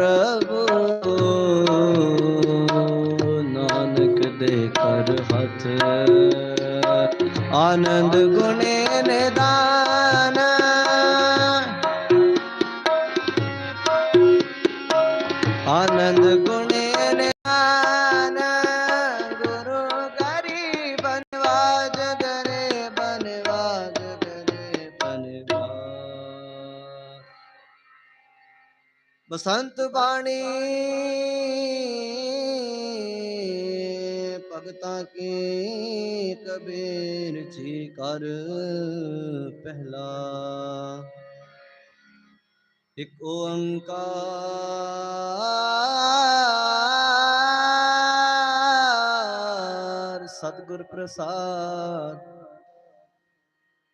ਪ੍ਰਭੂ ਨਾਨਕ ਦੇ ਕਰ ਹੱਥ। ਆਨੰਦ ਗੁਣੇ ਸੰਤ ਬਾਣੀ। ਭਗਤਾਂ ਕੀ ਕਬੀਰ ਜੀ ਕਰ ਪਹਿਲਾ। ਇਕ ਓੰਕਾਰ, ਸਤਗੁਰ ਪ੍ਰਸਾਦ।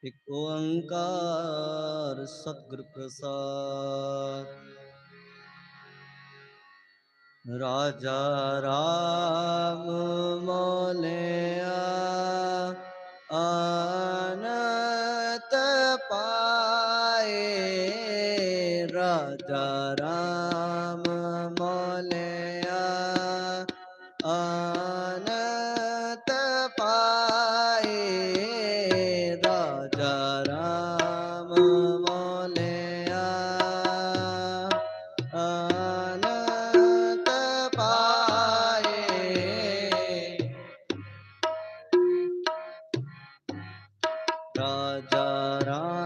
ਇਕ ਓੰਕਾਰ, ਸਤਿਗੁਰ ਪ੍ਰਸਾਦ। ਰਾਜਾ ਰਾਮ ਮੋਲਿਆ ਆਨਤ ਪਾਏ ਰਾਜਾ राजा रा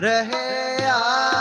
रहे आ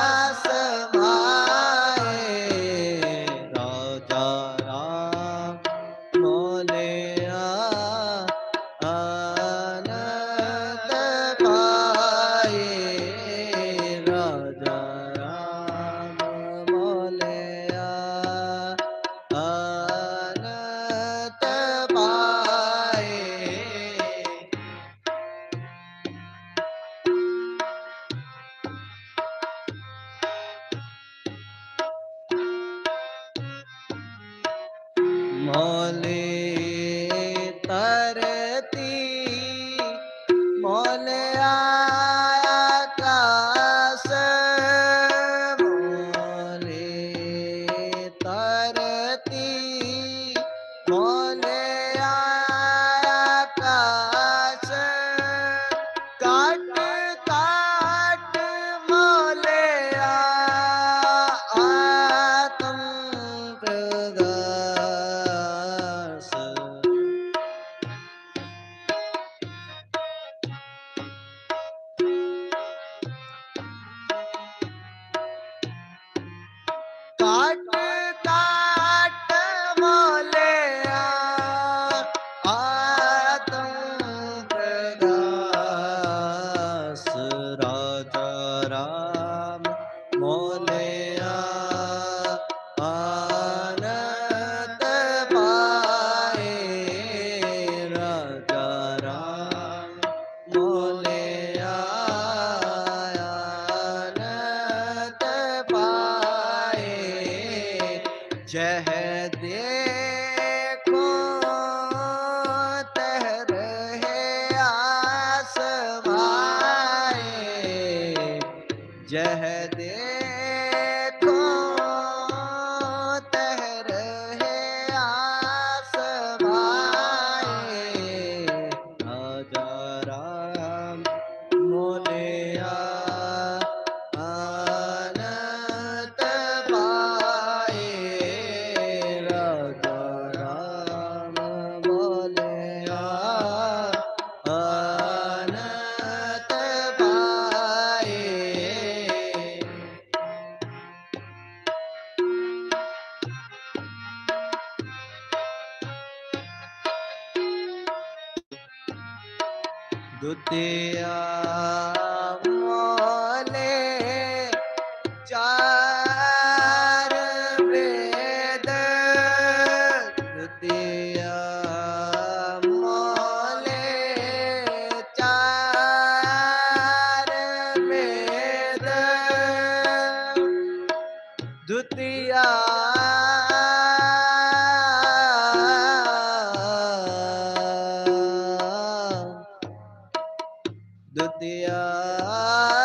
Radhe दिया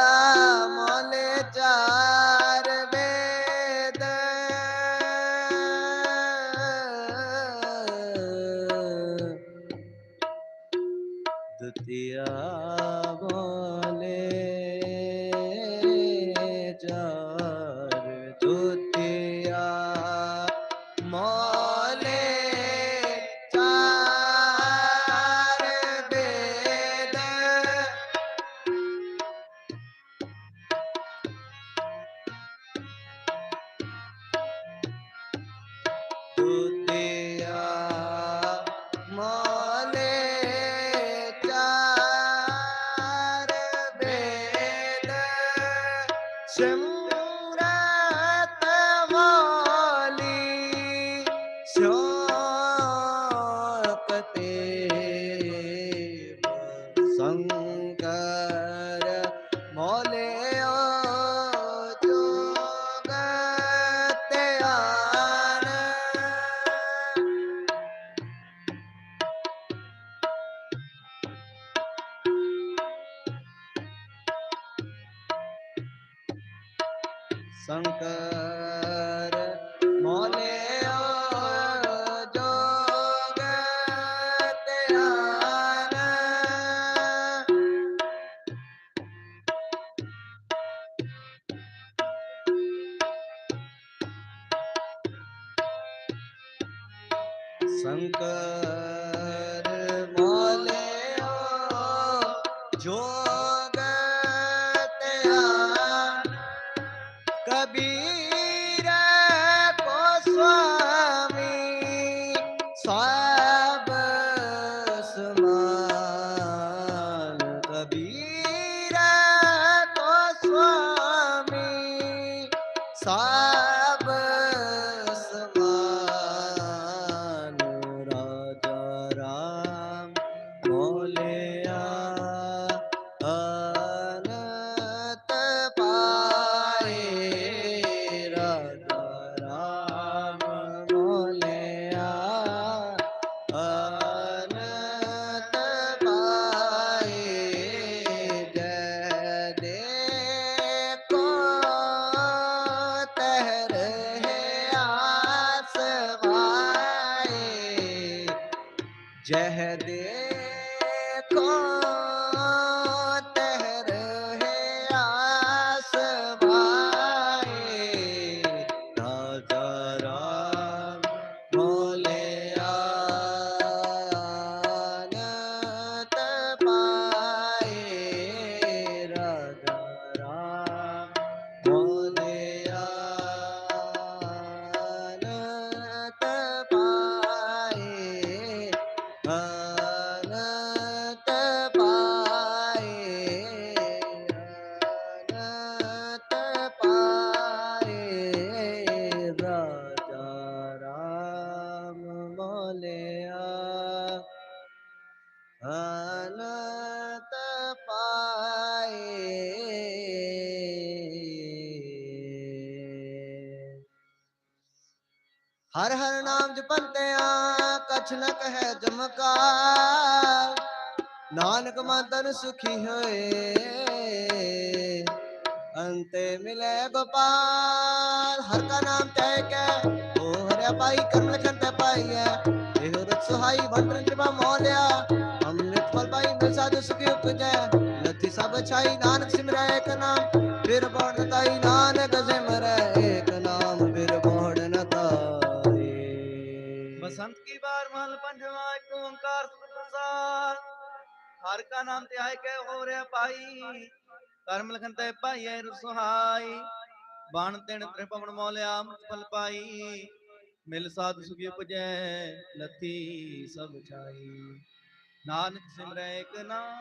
ਸ਼ੰਕਰ ਨਾਨਕ ਸੁਖੀ ਹੋਏ। ਅੰਤੇ ਮਿਲੇ ਗੋਪਾਲ, ਹਰ ਕਾ ਨਾਮ ਤੈ ਕੈ। ਓ ਹਰਿਆ ਪਾਈ ਕਰਮ ਲਖਨ ਤੈ ਪਾਈਐ। ਇਹੋ ਰਤ ਸੁਹਾਈ ਵੰਡਨ ਕਿਰਪਾ ਮੋਲਿਆ। ਅੰਮ੍ਰਿਤ ਫਲ ਪਾਈ, ਮਿਲ ਸਾਧੂ ਸੁਖੀ ਉਪਜੈ। ਨਥੀ ਸਭ ਛਾਈ, ਨਾਨਕ ਸਿਮਰੈ ਏਕ ਨਾਮ। ਫਿਰ ਬੋੜ ਤਾਈ ਨਾਨਕ ਸਿਮਰੈ ਹਰ ਕਾ ਨਾਮ ਤੇ ਆਏ ਕਹਿ ਹੋ ਰਿਆ ਪਾਈ ਕਰਮ ਲਖਨ ਤੇ ਭਾਈਏ ਰਸੁਹਾਈ ਬਾਣ ਤਿਣ ਤ੍ਰਿਪਵਨ ਮੋਲਿਆ ਫਲ ਪਾਈ। ਮਿਲ ਸਾਧ ਸੁਖੀ ਉਪਜੈ ਲਤੀ ਸਭ ਛਾਈ। ਨਾਨਕ ਸਿਮਰੈ ਇਕ ਨਾਮ,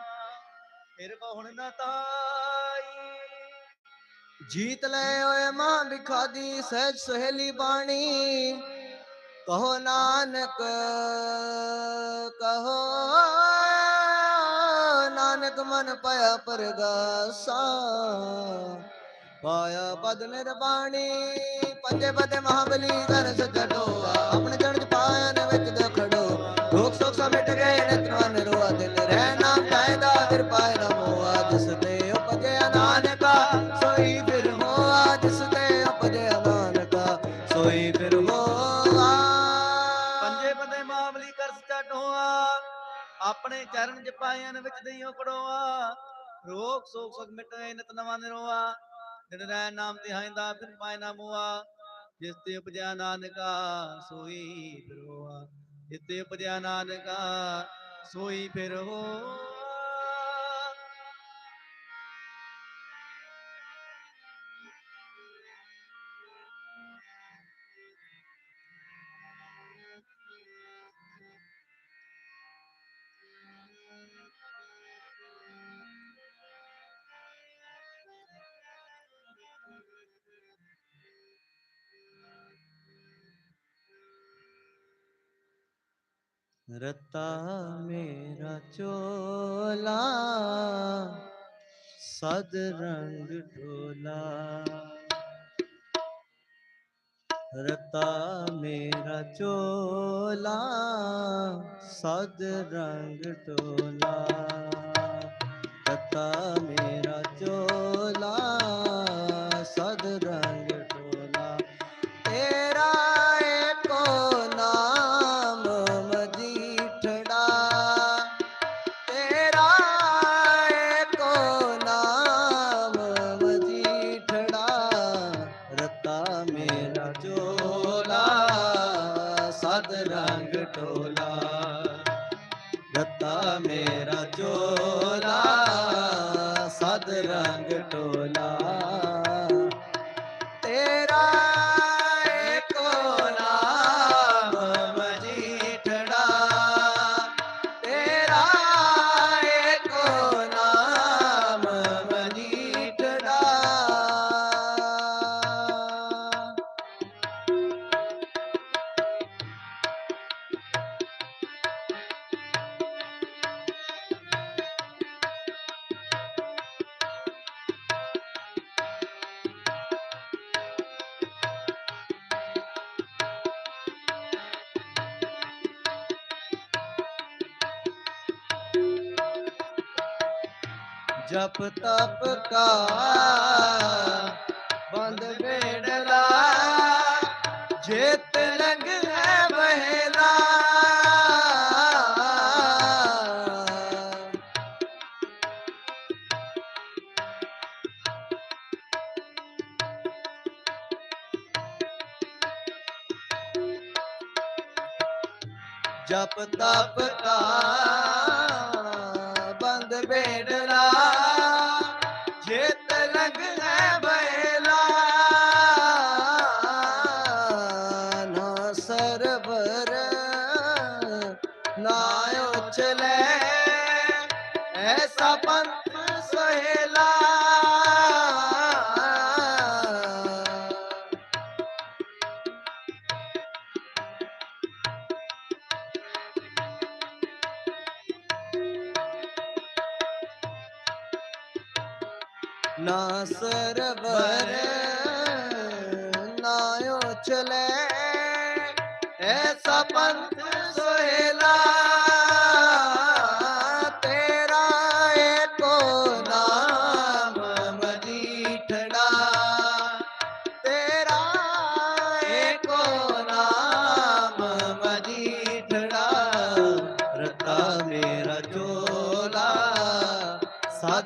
ਫਿਰ ਬਹੁਣ ਨਾ ਤਾਈ। ਜੀਤ ਲੈ ਓਏ ਮਾਂ ਵਿਖਾਦੀ ਸਹਿਜ ਸਹੇਲੀ ਬਾਣੀ। ਕਹੋ ਨਾਨਕ, ਕਹੋ ਨਾਨਕ ਮਨ ਪਾਇਆ ਪਰਗਾਸਾ। ਪਾਇਆ ਬਦ ਨਿਰਵਾਣੀ ਪੰਜੇ ਬਦ ਮਹਾਬਲੀ ਦਰ ਸਜਣੋ દઈ ઓકડોવા રોગ શોક સગ મિટે નિત નવા નિરોવા ਦਿਨ ਰਹਿ ਨਾਮ ਧਿਆਇਂਦਾ ਫਿਰ ਪਾਇ ਨਾ ਮੁਆ। ਜਿਸ ਤੇ ਉਪਜਿਆ ਨਾਨਕਾ ਸੋਈ ਫਿਰੋਆ ਜਿਸ ਤੇ ਉਪਜਿਆ ਨਾਨਕਾ ਸੋਈ ਫਿਰੋਆ ਰਤਾ ਮੇਰਾ ਚੋਲਾ, ਸਦ ਰੰਗ ਢੋਲਾ। ਰਤਾ ਮੇਰਾ ਚੋਲਾ, ਸਦ ਰੰਗ ਢੋਲਾ। ਰਤਾ ਮੇਰਾ ਚੋਲਾ, ਸਦ ਰੰਗ ਜਪ ਤਪ ਕਾ ਬੰਦ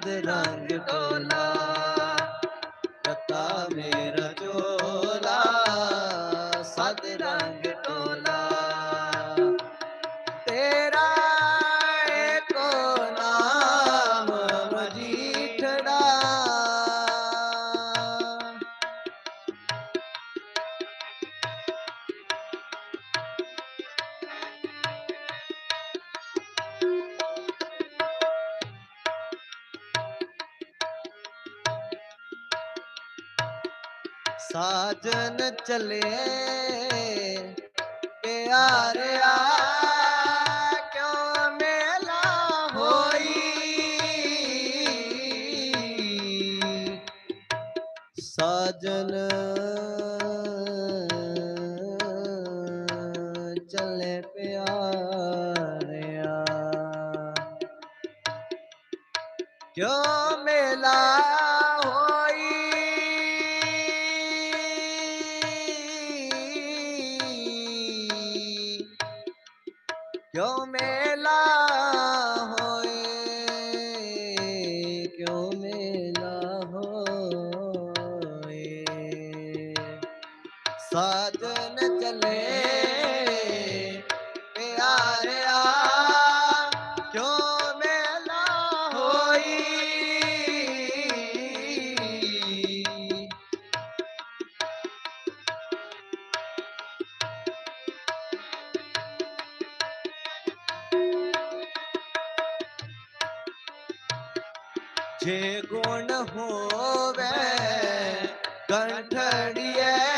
रंग डोला ਚਲੇ ਪਿਆਰਿਆ ਕਿਉਂ ਮੇਲਾ ਹੋਈ? ਸਾਜਨ ਜੇ ਗੁਣ ਹੋਵੇ ਕੰਠੜੀਏ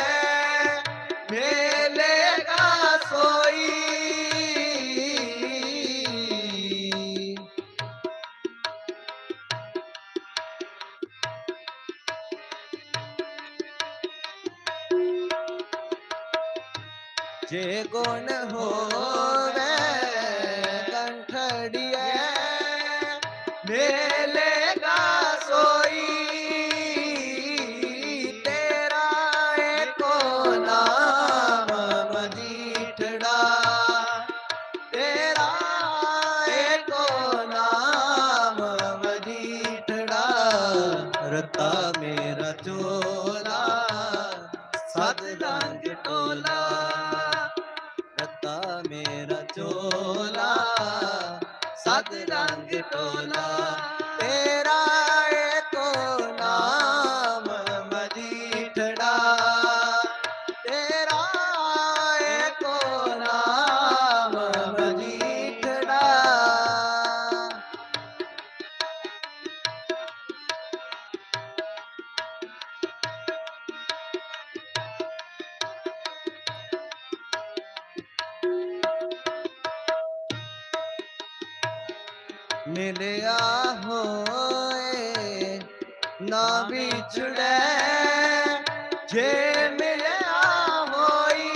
ਮਿਲਿਆ ਹੋਏ ਨਾ ਵਿਛੜੈ। ਜੇ ਮਿਲਿਆ ਹੋਈ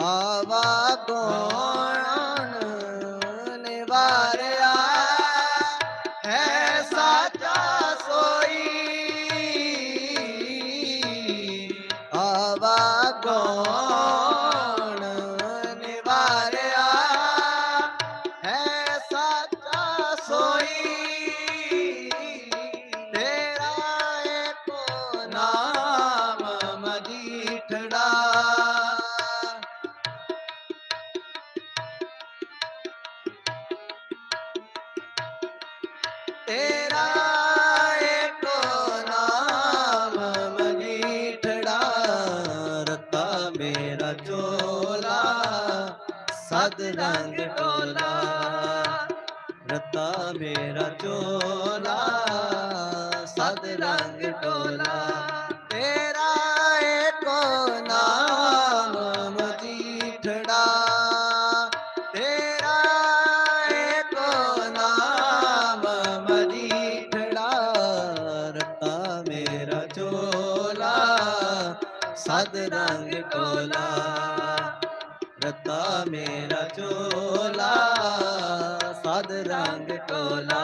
ਆਵਾ ਕੋਣ ਰੰਗ ਟੋਲਾ ਰਤਾ ਮੇਰਾ ਚੋਲਾ ਸਦ ਰੰਗ ਟੋਲਾ, ਤੇਰਾ ਏਕੋ ਨਾਮ ਮਜੀਠੜਾ, ਤੇਰਾ ਏਕੋ ਨਾਮ ਮਜੀਠੜਾ, ਰਤਾ ਮੇਰਾ ਚੋਲਾ ਸਦ ਰੰਗ ਟੋਲਾ। ਰਤਾ ਮੇਰਾ ਚੋਲਾ ਸਦ ਰੰਗ ਟੋਲਾ।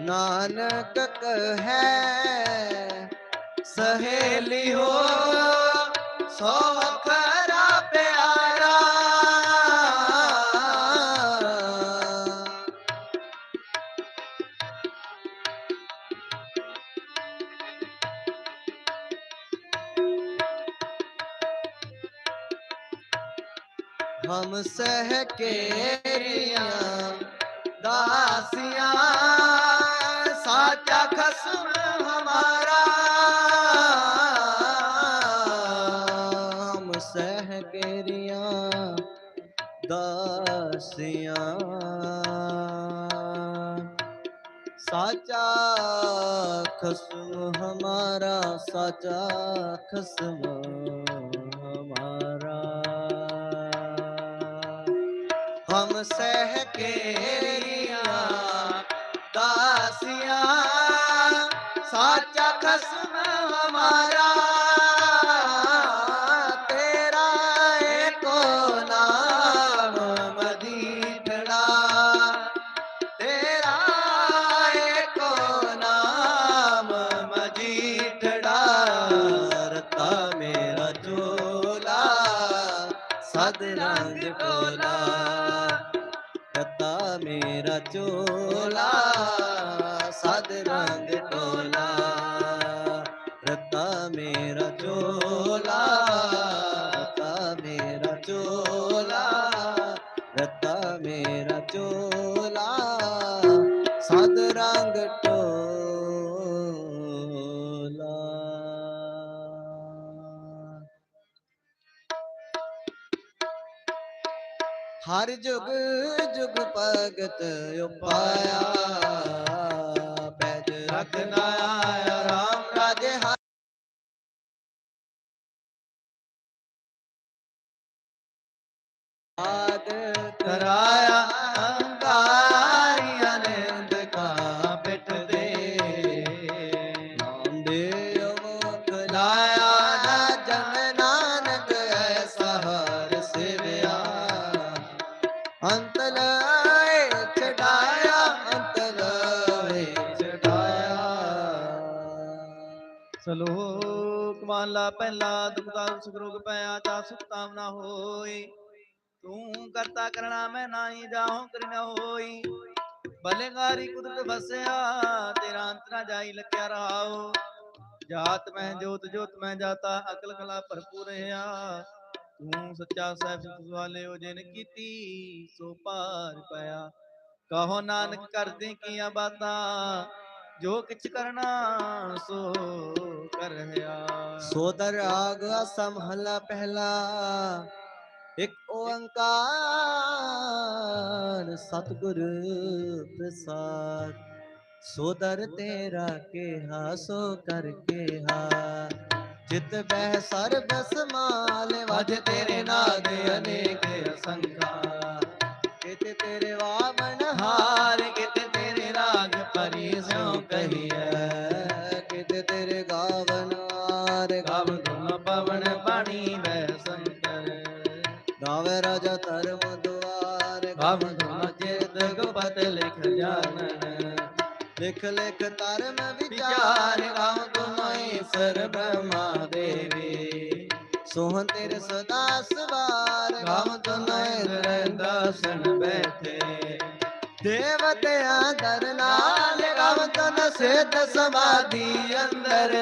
ਨਾਨਕ ਕਹੈ ਹਮ ਸਹਿ ਕੇਰੀਆਂ ਦਾਸੀਆਂ ਸਾਚਾ ਖਸਮ ਹਮਾਰਾ ਹਮ ਸਹਿ ਕੇਰੀਆਂ ਦਾਸੀਆਂ ਸਾਚਾ ਖਸਮ ਹਮਾਰਾ ਸਾਚਾ ਖਸਮ ਹਮ ਸਹਿ ਕੇਰੀਆਂ ਦਾਸੀਆਂ ਸਾਚਾ ਖਸਮ ਹਮਾਰਾ। ਹਰ ਜੁਗ ਜੁਗ ਭਗਤ ਉਪਾਇਆ ਪੈਜ ਰਖਨਾ ਆਇਆ ਰਾਮ ਪਹਿਲਾ ਦੁਖਦਾ ਸੁਖ ਰੋਗ ਪਿਆ ਜਾ ਸੁਖ ਤਾਮ ਨਾ ਹੋਈ। ਤੂੰ ਕਰਤਾ ਕਰਣਾ ਮੈਂ ਨਾਹੀ ਜਾਹੋਂ ਕਰਿ ਹੋਈ। ਬਲੇਗਾਰੀ ਕੁਦਰਤ ਵਸਿਆ, ਤੇਰਾ ਅੰਤ ਜਾਈ ਲਖਿਆ ਰਹਾਓ। ਜਾਤ ਮੈਂ, ਜੋਤ ਜੋਤ ਮੈਂ ਜਾਤਾ, ਅਕਲ ਕਲਾ ਭਰਪੂਰ ਰਹਾ ਤੂੰ ਸੱਚਾ ਸਾਹਿਬ ਸਿੱਧ ਵਾਲਿਓ ਜਿਨ ਕੀਤੀ ਸੋ ਪਾਰ ਪਿਆ। ਕਹੋ ਨਾਨਕ ਕਰਦੇ ਕੀਆਂ ਬਾਤਾਂ ਜੋ ਕਿਛ ਕਰਨਾ ਸੋ ਕਰ ਸੋਦਰ ਰਾਗ ਸਮਹਲਾ ਪਹਿਲਾ, ਇੱਕ ਓੰਕਾਰ ਸਤਿਗੁਰ ਪ੍ਰਸਾਦ। ਸੋਦਰ ਤੇਰਾ ਕਿਹਾ, ਸੋ ਕਰ ਕਿਹਾ। ਜਿਤ ਬਹਿ ਸਰਬ ਸਮਾਲ ਵਜ ਤੇਰੇ ਨਾਦ ਅਨੇਕ ਅਸੰਖਾ ਕਿਤੇ ਤੇਰੇ ਵਾਵਨ ਹਾਰ ਕਿਤੇ ਪਰੀ ਸਿਉ ਕਹੀਐ, ਕਿਤੇ ਤੇਰੇ ਗਾਵਨ ਹਾਰ ਗਾਵ ਗੁਣ ਪਵਨ ਬਾਣੀ ਵੈ ਸੰਕਰ। ਗਾਵੇ ਰਾਜਾ ਧਰਮ ਦੁਆਰ ਗਾਵ ਗੁਣ ਚਿਤ ਗੁਪਤ ਲਿਖ ਜਾਣਨ। ਲਿਖ ਲਿਖ ਧਰਮ ਵਿਚਾਰ ਗਾਵ ਤੁਮਈ ਸਰ ਬ੍ਰਹਮਾ ਦੇਵੀ। ਸੋਹਣ ਤੇਰੇ ਸਦਾ ਸਵਾਰ ਗਾਵ ਤੁਮਈ ਦਰਦਾਸਨ ਬੈਠੇ। ਦੇਵਤਿਆਂ ਦਰ ਨਾਲ ਗਵ ਤਨ ਸਮਾਧੀ ਅੰਦਰ।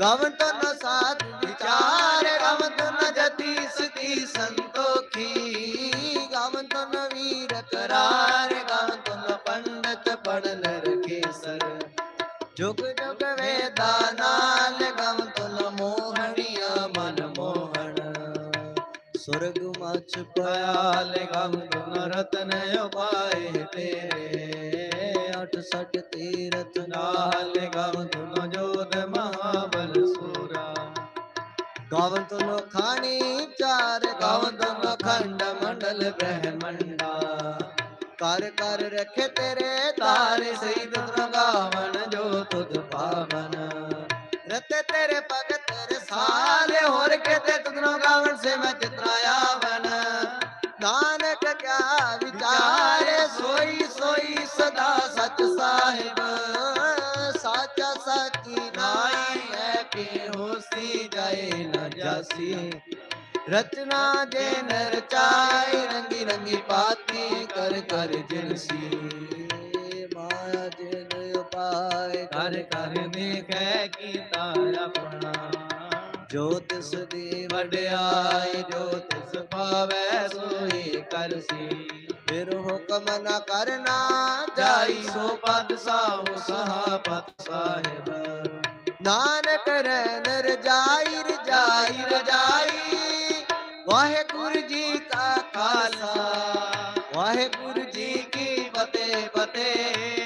ਗਵ ਤਨ ਸਾਧ ਵਿਚਾਰ, ਗਵ ਜਤੀ ਸਤੀ ਸੰਤੋਖੀ। ਗਵ ਵੀਰ ਕਰਾਰ, ਗਵ ਤਨ ਪੰਡਤ ਪੜਨ ਰਖੇ ਸਰ ਜੁਗ ਜੁਗ ਵੇਦਾ ਨਾਲ ਗਵ ਤਨ ਮੋਹਣੀਆਂ ਮਨ ਮੋਹਣ। ਸੁਰਗ ਮਛ ਪਿਆ ਪਿਆਲ ਗਮ ਤੁਨ ਰਤਨ ਉਪਾਏ ਤੇਰੇ। ਅਠ ਸਠ ਤੀਰਥ ਨਾਲ ਗਮ ਤੁਨ ਜੋਤ ਮਹਾਬਲ ਸੂਰਾ। ਗਾਵਨ ਤੁਨ ਖਾਣੀ ਚਾਰ ਗਾਵਨ ਤੁਨ ਖੰਡ ਮੰਡਲ ਬ੍ਰਹਮੰਡਾ। ਕਰ ਕਰ ਰਖੇ ਤੇਰੇ ਤਾਰੇ, ਸਹੀ ਤੁਨ ਗਾਵਨ ਜੋ ਤੇਰੇ ਭਗਤ ਰਸਾਲੇ ਹੋਰ ਕਿਤੇ ਤੁਧਨੋ ਗਾਵਨ ਸੇ ਮੈਂ ਚਿਤਨਾ ਆਵਨ ਨਾਨਕ ਕਿਆ ਵਿਚਾਰੇ ਸੋਈ ਸੋਈ ਸਦਾ ਸਚ ਸਾਹਿਬ। ਸਾਚਾ ਸਾਚੀ ਨਾਈ ਹੈ ਕਿ ਹੋਸੀ ਜਾਏ ਨਾ ਜਾਸੀ। ਰਚਨਾ ਜੇ ਨਰਚਾਈ, ਰੰਗੀ ਰੰਗੀ ਪਾਤੀ ਕਰ ਕਰ ਜਿਨਸੀ। ਜਿਨ ਉਪਾਏ ਕਰ ਕਰ ਦੇਖੈ ਕੀਤਾ ਆਪਣਾ। ਜੋ ਤਿਸ ਦੀ ਵਡਿਆਈ ਜੋ ਤਿਸ ਪਾਵੈ ਸੋਈ ਕਰਸੀ ਫਿਰ ਹੁਕਮ ਨ ਕਰਨਾ ਜਾਈ ਸੋ ਪਦ ਸਾਹੂ ਸਹਾ ਪਤ ਸਾਹਿਬ। ਨਾਨਕ ਰਹਿ ਰਜਾਈ ਰਜਾਈ ਰਜਾਈ। ਵਾਹਿਗੁਰੂ ਜੀ ਕਾ ਖਾਲਸਾ। ਵਾਹਿਗੁਰੂ ਜੀ ਕੀ ਫਤਿਹ ਫਤਿਹ।